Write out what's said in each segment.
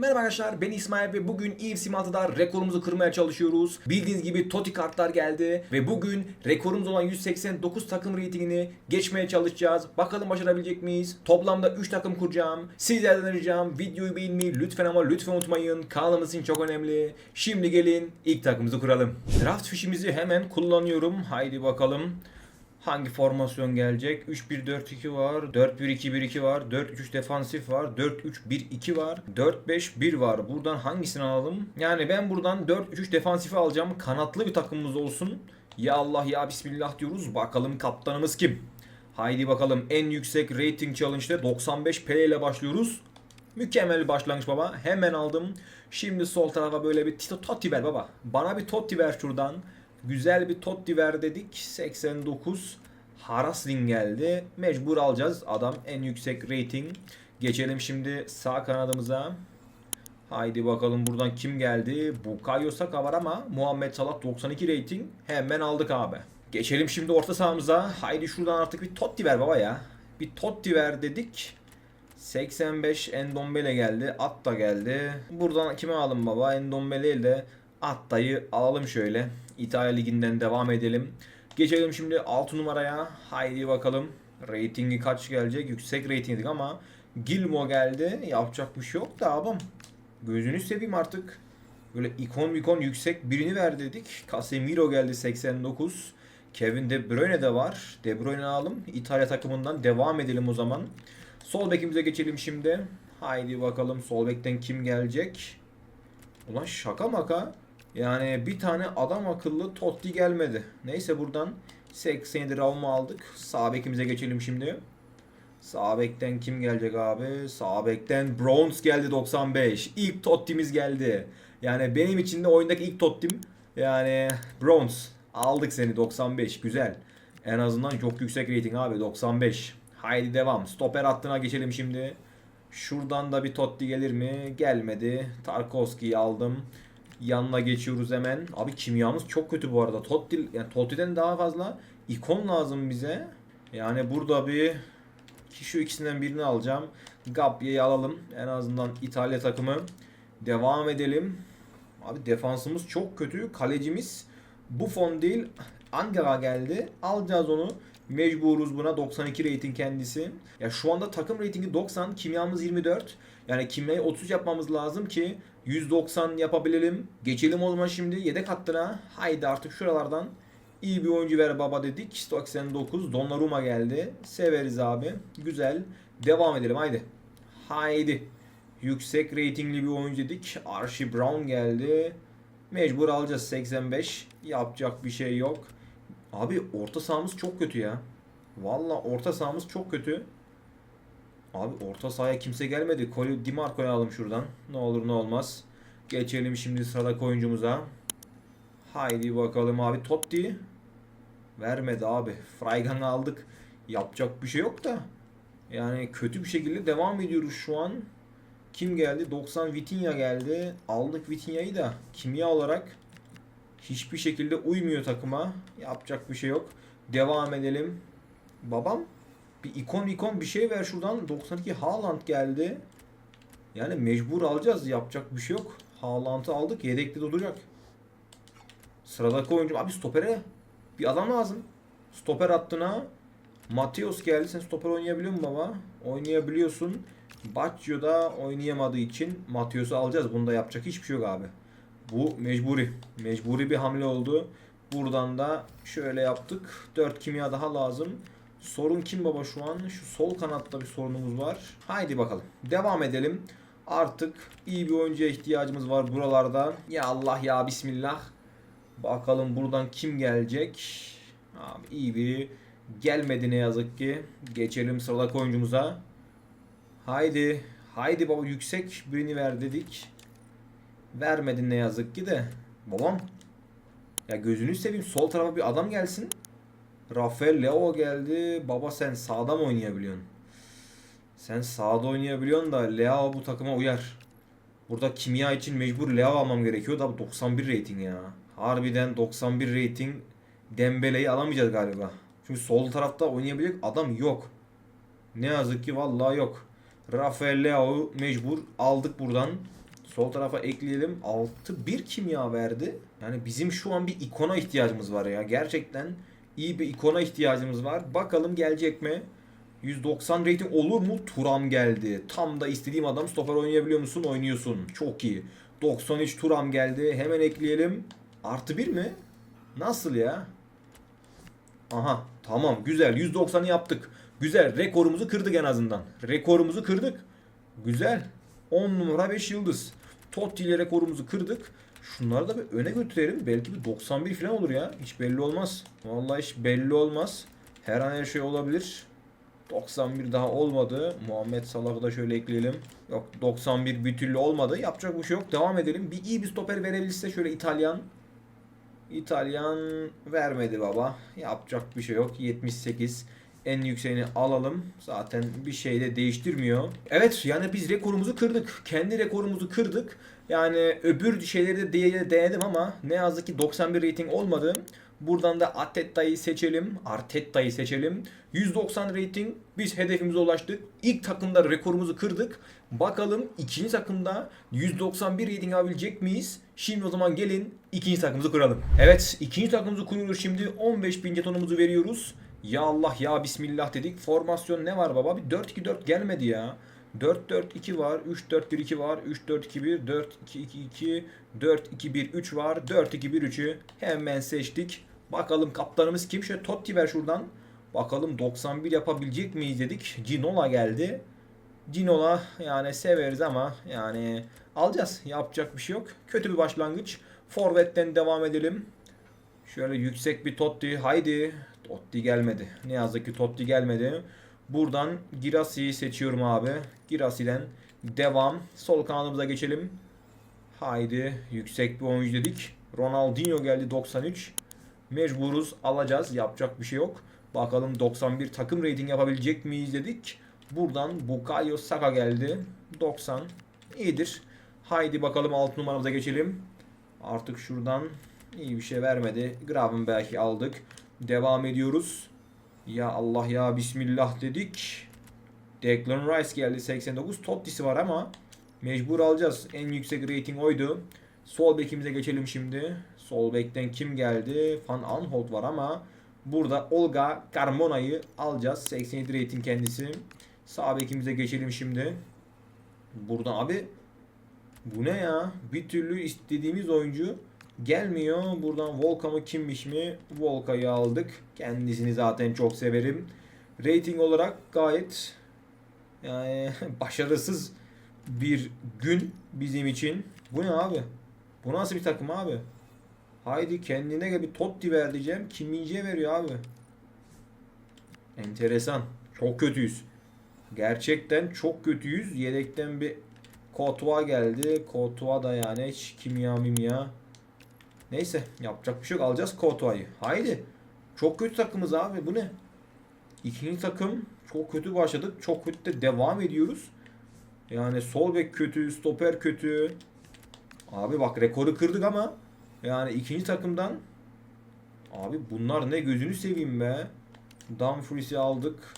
Merhaba arkadaşlar ben İsmail ve bugün EFC Malta'da rekorumuzu kırmaya çalışıyoruz. Bildiğiniz gibi Toti kartlar geldi ve bugün rekorumuz olan 189 takım reytingini geçmeye çalışacağız. Bakalım başarabilecek miyiz? Toplamda 3 takım kuracağım. Sizlerden ricam videoyu beğenmeyi lütfen ama lütfen unutmayın. Kanalımız için çok önemli. Şimdi gelin ilk takımımızı kuralım. Draft fişimizi hemen kullanıyorum. Haydi bakalım. Hangi formasyon gelecek? 3-1-4-2 var. 4-1-2-1-2 var. 4-3 defansif var. 4-3-1-2 var. 4-5-1 var. Buradan hangisini alalım? Yani ben buradan 4-3 defansifi alacağım. Kanatlı bir takımımız olsun. Ya Allah ya Bismillah diyoruz. Bakalım kaptanımız kim? Haydi bakalım en yüksek rating challenge'da 95 PL ile başlıyoruz. Mükemmel bir başlangıç baba. Hemen aldım. Şimdi sol tarafa böyle bir Tito Totti ver baba. Bana bir Totti ver şuradan. Güzel bir Totti ver dedik. 89. Haraslin geldi. Mecbur alacağız. Adam en yüksek rating. Geçelim şimdi sağ kanadımıza. Haydi bakalım buradan kim geldi? Bukayo Saka var ama Muhammed Salah 92 rating. Hemen aldık abi. Geçelim şimdi orta sahamıza. Haydi şuradan artık bir Totti ver baba ya. Bir Totti ver dedik. 85 Endombele geldi. Atta geldi. Buradan kime alalım baba? Endombele ile Atta'yı alalım şöyle. İtalya Ligi'nden devam edelim. Geçelim şimdi 6 numaraya. Haydi bakalım. Ratingi kaç gelecek? Yüksek ratingdik ama Gilmo geldi. Yapacak bir şey yok da abim. Gözünü seveyim artık. Böyle ikon ikon yüksek birini ver dedik. Casemiro geldi 89. Kevin De Bruyne de var. De Bruyne alalım. İtalya takımından devam edelim o zaman. Sol bekimize geçelim şimdi. Haydi bakalım sol bekten kim gelecek? Ulan şaka maka. Yani bir tane adam akıllı Totti gelmedi. Neyse buradan 87 Raum'u aldık. Sağ bekimize geçelim şimdi. Sağ bekten kim gelecek abi? Sağ bekten Browns geldi 95. İlk Totti'miz geldi. Yani benim için de oyundaki ilk Totti'm. Yani Browns. Aldık seni 95. Güzel. En azından çok yüksek rating abi 95. Haydi devam. Stoper hattına geçelim şimdi. Şuradan da bir Totti gelir mi? Gelmedi. Tarkovski'yi aldım. Yanına geçiyoruz hemen. Abi kimyamız çok kötü bu arada. Totti, yani Totti'den daha fazla ikon lazım bize. Yani burada bir ki şu ikisinden birini alacağım. Gabbier'i alalım. En azından İtalya takımı. Devam edelim. Abi defansımız çok kötü. Kalecimiz Buffon değil Angara geldi. Alacağız onu. Mecburuz buna 92 rating kendisi. Ya şu anda takım ratingi 90, kimyamız 24. Yani kimyayı 30 yapmamız lazım ki 190 yapabilelim. Geçelim o zaman şimdi yedek hattına. Haydi artık şuralardan iyi bir oyuncu ver baba dedik. 89 Donnarumma geldi. Severiz abi. Güzel. Devam edelim haydi. Haydi. Yüksek ratingli bir oyuncu dedik. Archie Brown geldi. Mecbur alacağız 85. Yapacak bir şey yok. Abi orta sahamız çok kötü ya. Valla orta sahamız çok kötü. Abi orta sahaya kimse gelmedi. Coli Di Marco'yu alalım şuradan. Ne olur ne olmaz. Geçelim şimdi sıradaki oyuncumuza. Haydi bakalım abi Totti. Vermedi abi. Freigan'ı aldık. Yapacak bir şey yok da. Yani kötü bir şekilde devam ediyoruz şu an. Kim geldi? 90 Vitinha geldi. Aldık Vitinha'yı da kimya olarak hiçbir şekilde uymuyor takıma. Yapacak bir şey yok. Devam edelim. Babam bir ikon ikon bir şey ver şuradan. 92 Haaland geldi. Yani mecbur alacağız. Yapacak bir şey yok. Haaland'ı aldık. Yedekte duracak. Sıradaki oyuncu. Abi stopere bir adam lazım. Stoper hattına Mateos geldi. Sen stoper oynayabiliyor musun baba? Oynayabiliyorsun. Baccio da oynayamadığı için Mateos'u alacağız. Bunda yapacak hiçbir şey yok abi. Bu mecburi. Mecburi bir hamle oldu. Buradan da şöyle yaptık. 4 kimya daha lazım. Sorun kim baba şu an? Şu sol kanatta bir sorunumuz var. Haydi bakalım. Devam edelim. Artık iyi bir oyuncuya ihtiyacımız var buralarda. Ya Allah ya Bismillah. Bakalım buradan kim gelecek? Abi iyi biri gelmedi ne yazık ki. Geçelim sıradaki oyuncumuza. Haydi. Haydi baba yüksek birini ver dedik. Vermedin ne yazık ki de. Babam. Ya gözünü seveyim sol tarafa bir adam gelsin. Rafael Leo geldi. Baba sen sağda mı oynayabiliyorsun? Sen sağda oynayabiliyorsun da Leo bu takıma uyar. Burada kimya için mecbur Leo almam gerekiyor da 91 rating ya. Harbiden 91 rating Dembele'yi alamayacağız galiba. Çünkü sol tarafta oynayabilecek adam yok. Ne yazık ki vallahi yok. Rafael Leao mecbur aldık buradan. Sol tarafa ekleyelim. 6-1 kimya verdi. Yani bizim şu an bir ikona ihtiyacımız var ya. Gerçekten iyi bir ikona ihtiyacımız var. Bakalım gelecek mi? 190 rating olur mu? Turam geldi. Tam da istediğim adam stoper oynayabiliyor musun? Oynuyorsun. Çok iyi. 93 Turam geldi. Hemen ekleyelim. Artı 1 mi? Nasıl ya? Aha tamam güzel 190'ı yaptık. Güzel rekorumuzu kırdık en azından. Rekorumuzu kırdık. Güzel. 10 numara 5 yıldız. Totti ile rekorumuzu kırdık. Şunları da bir öne götürelim. Belki bir 91 falan olur ya. Hiç belli olmaz. Vallahi hiç belli olmaz. Her an her şey olabilir. 91 daha olmadı. Muhammed Salah'ı da şöyle ekleyelim. Yok 91 bir türlü olmadı. Yapacak bir şey yok. Devam edelim. Bir iyi bir stoper verebilirse şöyle İtalyan. İtalyan vermedi baba. Yapacak bir şey yok. 78 en yükseğini alalım. Zaten bir şey de değiştirmiyor. Evet yani biz rekorumuzu kırdık. Kendi rekorumuzu kırdık. Yani öbür şeyleri de de- denedim ama ne yazık ki 91 rating olmadı. Buradan da Arteta'yı seçelim. Arteta'yı seçelim. 190 rating. Biz hedefimize ulaştık. İlk takımda rekorumuzu kırdık. Bakalım ikinci takımda 191 rating alabilecek miyiz? Şimdi o zaman gelin ikinci takımımızı kuralım. Evet ikinci takımımızı kuruyoruz şimdi. 15 bin jetonumuzu veriyoruz. Ya Allah ya Bismillah dedik. Formasyon ne var baba? Bir 4-2-4 gelmedi ya. 4-4-2 var. 3-4-1-2 var. 3-4-2-1, 4-2-2-2, 4-2-1-3 var. 4-2-1-3'ü hemen seçtik. Bakalım kaptanımız kim? Şöyle Totti ver şuradan. Bakalım 91 yapabilecek miyiz dedik. Ginola geldi. Ginola yani severiz ama yani alacağız. Yapacak bir şey yok. Kötü bir başlangıç. Forvet'ten devam edelim. Şöyle yüksek bir Totti. Haydi. Totti gelmedi. Ne yazık ki Totti gelmedi. Buradan Girasi'yi seçiyorum abi. Girasi'den devam. Sol kanalımıza geçelim. Haydi. Yüksek bir oyuncu dedik. Ronaldinho geldi 93. Mecburuz alacağız. Yapacak bir şey yok. Bakalım 91 takım rating yapabilecek miyiz dedik. Buradan Bukayo Saka geldi. 90. İyidir. Haydi bakalım 6 numaramıza geçelim. Artık şuradan iyi bir şey vermedi. Gravenberg'i aldık. Devam ediyoruz. Ya Allah ya Bismillah dedik. Declan Rice geldi 89. Totti'si var ama mecbur alacağız. En yüksek rating oydu. Sol bekimize geçelim şimdi. Sol bekten kim geldi? Van Aanholt var ama burada Olga Carmona'yı alacağız. 87 rating kendisi. Sağ bekimize geçelim şimdi. Buradan abi bu ne ya? Bir türlü istediğimiz oyuncu gelmiyor. Buradan Volka mı kimmiş mi? Volka'yı aldık. Kendisini zaten çok severim. Rating olarak gayet yani başarısız bir gün bizim için. Bu ne abi? Bu nasıl bir takım abi? Haydi kendine gel bir Totti ver diyeceğim. Kim Min-jae veriyor abi. Enteresan. Çok kötüyüz. Gerçekten çok kötüyüz. Yedekten bir Kotva geldi. Kotva da yani hiç kimya mimya. Neyse yapacak bir şey yok. Alacağız Kotva'yı. Haydi. Çok kötü takımız abi. Bu ne? İkinci takım çok kötü başladık. Çok kötü de devam ediyoruz. Yani sol bek kötü, stoper kötü. Abi bak rekoru kırdık ama yani ikinci takımdan abi bunlar ne gözünü seveyim be. Dumfries'i aldık.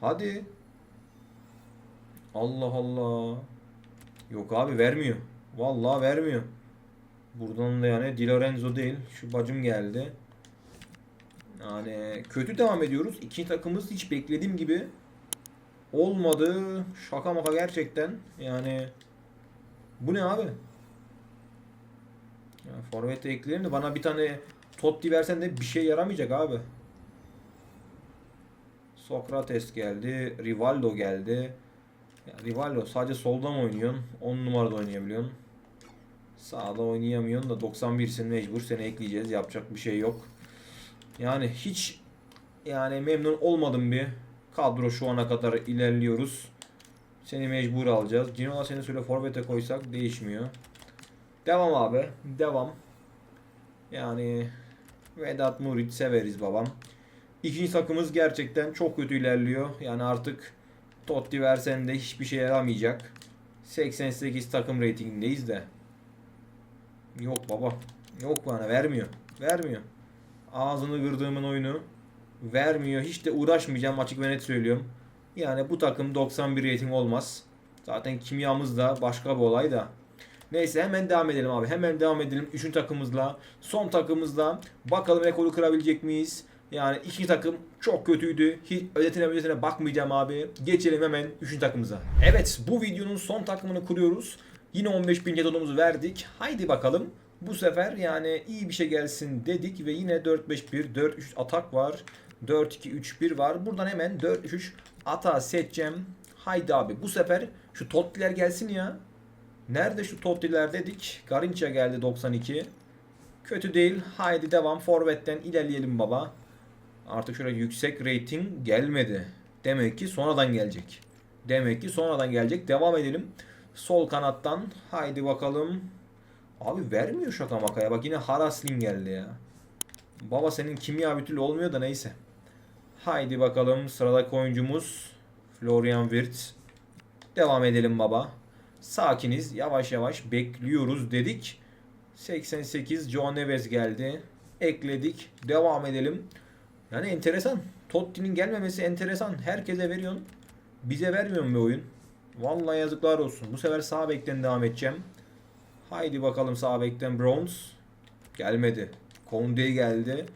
Hadi. Allah Allah. Yok abi vermiyor. Vallahi vermiyor. Buradan da yani Di Lorenzo değil. Şu bacım geldi. Yani kötü devam ediyoruz. İkinci takımımız hiç beklediğim gibi olmadı. Şaka maka gerçekten. Yani bu ne abi? Ya forvete ekleyelim de bana bir tane Totti versen de bir şey yaramayacak abi. Sokrates geldi. Rivaldo geldi. Ya Rivaldo sadece solda mı oynuyorsun? 10 numarada oynayabiliyorsun. Sağda oynayamıyorsun da 91'sin mecbur seni ekleyeceğiz. Yapacak bir şey yok. Yani hiç yani memnun olmadım bir kadro şu ana kadar ilerliyoruz. Seni mecbur alacağız. Ginola seni şöyle forvete koysak değişmiyor. Devam abi. Devam. Yani Vedat Muriç severiz babam. İkinci takımımız gerçekten çok kötü ilerliyor. Yani artık Totti versen de hiçbir şey yaramayacak. 88 takım reytingindeyiz de. Yok baba. Yok bana vermiyor. Vermiyor. Ağzını kırdığımın oyunu vermiyor. Hiç de uğraşmayacağım açık ve net söylüyorum. Yani bu takım 91 rating olmaz. Zaten kimyamız da başka bir olay da. Neyse hemen devam edelim abi. Hemen devam edelim. Üçüncü takımımızla. Son takımımızla. Bakalım rekoru kırabilecek miyiz? Yani ikinci takım çok kötüydü. Hiç özetine özetine bakmayacağım abi. Geçelim hemen üçüncü takımımıza. Evet bu videonun son takımını kuruyoruz. Yine 15.000 jetonumuzu verdik. Haydi bakalım. Bu sefer yani iyi bir şey gelsin dedik ve yine 4-5-1, 4-3 atak var. 4-2-3-1 var. Buradan hemen 4-3 atağı seçeceğim. Haydi abi bu sefer şu Tottiler gelsin ya. Nerede şu Tottiler dedik. Garinca geldi 92. Kötü değil. Haydi devam. Forvet'ten ilerleyelim baba. Artık şöyle yüksek rating gelmedi. Demek ki sonradan gelecek. Demek ki sonradan gelecek. Devam edelim. Sol kanattan. Haydi bakalım. Abi vermiyor şaka makaya. Bak yine Haraslin geldi ya. Baba senin kimya bir türlü olmuyor da neyse. Haydi bakalım sıradaki oyuncumuz Florian Wirtz. Devam edelim baba. Sakiniz. Yavaş yavaş bekliyoruz dedik. 88 Joe Neves geldi. Ekledik. Devam edelim. Yani enteresan. Totti'nin gelmemesi enteresan. Herkese veriyorsun. Bize vermiyorsun bir oyun. Vallahi yazıklar olsun. Bu sefer sağ bekten devam edeceğim. Haydi bakalım sağ bekten Browns. Gelmedi. Conde geldi.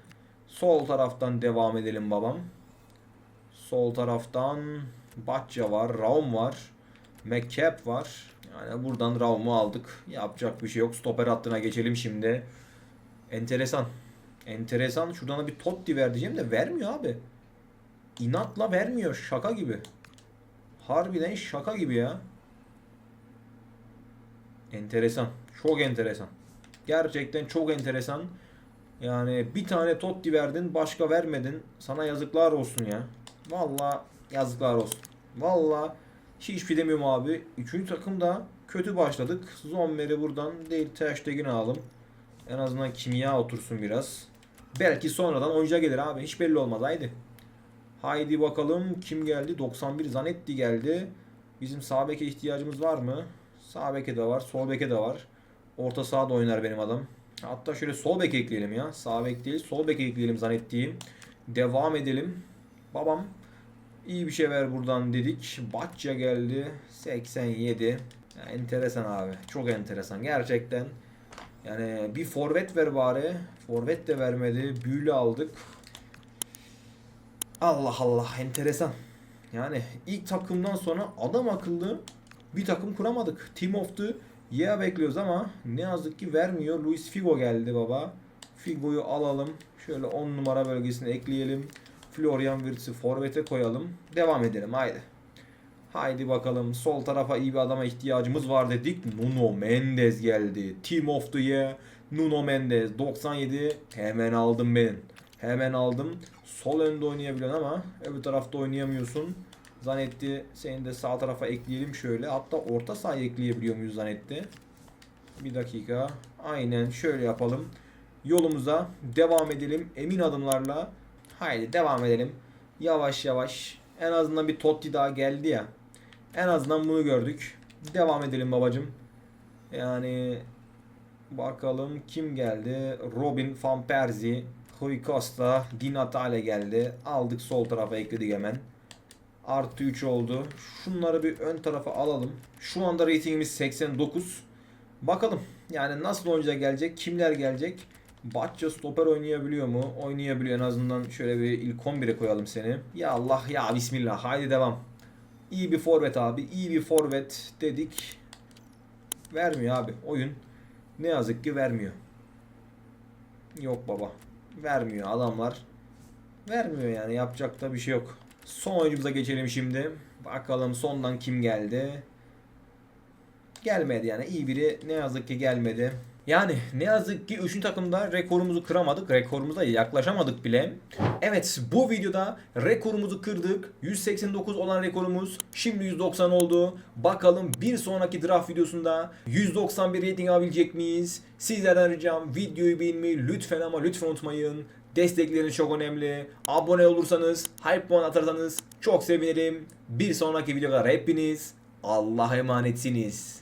Sol taraftan devam edelim babam. Sol taraftan Batça var. Raum var. McCap var. Yani buradan Raum'u aldık. Yapacak bir şey yok. Stoper hattına geçelim şimdi. Enteresan. Enteresan. Şuradan da bir Totti ver diyeceğim de vermiyor abi. İnatla vermiyor. Şaka gibi. Harbiden şaka gibi ya. Enteresan. Çok enteresan. Gerçekten çok enteresan. Yani bir tane Totti verdin başka vermedin. Sana yazıklar olsun ya. Valla yazıklar olsun. Valla hiçbir şey demiyorum abi. Üçüncü takımda kötü başladık. Zomber'i buradan değil Ter alalım. En azından kimya otursun biraz. Belki sonradan oyuncuya gelir abi. Hiç belli olmaz. Haydi. Haydi bakalım kim geldi? 91 Zanetti geldi. Bizim sağ beke ihtiyacımız var mı? Sağ beke de var. Sol beke de var. Orta sahada oynar benim adam. Hatta şöyle sol bek ekleyelim ya. Sağ bek değil. Sol bek ekleyelim zannettiğim. Devam edelim. Babam iyi bir şey ver buradan dedik. Batça geldi. 87. Ya, enteresan abi. Çok enteresan. Gerçekten. Yani bir forvet ver bari. Forvet de vermedi. Büyülü aldık. Allah Allah enteresan. Yani ilk takımdan sonra adam akıllı bir takım kuramadık. Team of the Year bekliyoruz ama ne yazık ki vermiyor. Luis Figo geldi baba. Figo'yu alalım. Şöyle 10 numara bölgesine ekleyelim. Florian Wirtz'i forvete koyalım. Devam edelim haydi. Haydi bakalım sol tarafa iyi bir adama ihtiyacımız var dedik. Nuno Mendes geldi. Team of the Year Nuno Mendes 97 hemen aldım ben. Hemen aldım. Sol önde oynayabiliyorsun ama öbür tarafta oynayamıyorsun. Zanetti seni de sağ tarafa ekleyelim şöyle. Hatta orta sahaya ekleyebiliyor muyuz Zanetti? Bir dakika. Aynen şöyle yapalım. Yolumuza devam edelim. Emin adımlarla. Haydi devam edelim. Yavaş yavaş. En azından bir Totti daha geldi ya. En azından bunu gördük. Devam edelim babacım. Yani bakalım kim geldi? Robin van Persie, Rui Costa, Di Natale geldi. Aldık sol tarafa ekledik hemen. Artı 3 oldu. Şunları bir ön tarafa alalım. Şu anda ratingimiz 89. Bakalım yani nasıl oyuncular gelecek, kimler gelecek? Batça stoper oynayabiliyor mu? Oynayabiliyor en azından şöyle bir ilk 11'e koyalım seni. Ya Allah ya Bismillah haydi devam. İyi bir forvet abi. iyi bir forvet dedik. Vermiyor abi oyun. Ne yazık ki vermiyor. Yok baba. Vermiyor adamlar. Vermiyor yani yapacak da bir şey yok. Son oyuncumuza geçelim şimdi. Bakalım sondan kim geldi. Gelmedi yani iyi biri ne yazık ki gelmedi. Yani ne yazık ki 3. takımda rekorumuzu kıramadık. Rekorumuza yaklaşamadık bile. Evet bu videoda rekorumuzu kırdık. 189 olan rekorumuz şimdi 190 oldu. Bakalım bir sonraki draft videosunda 191 rating alabilecek miyiz? Sizlerden ricam videoyu beğenmeyi lütfen ama lütfen unutmayın. Destekleriniz çok önemli. Abone olursanız, hype puan atarsanız çok sevinirim. Bir sonraki videoda hepiniz Allah'a emanetsiniz.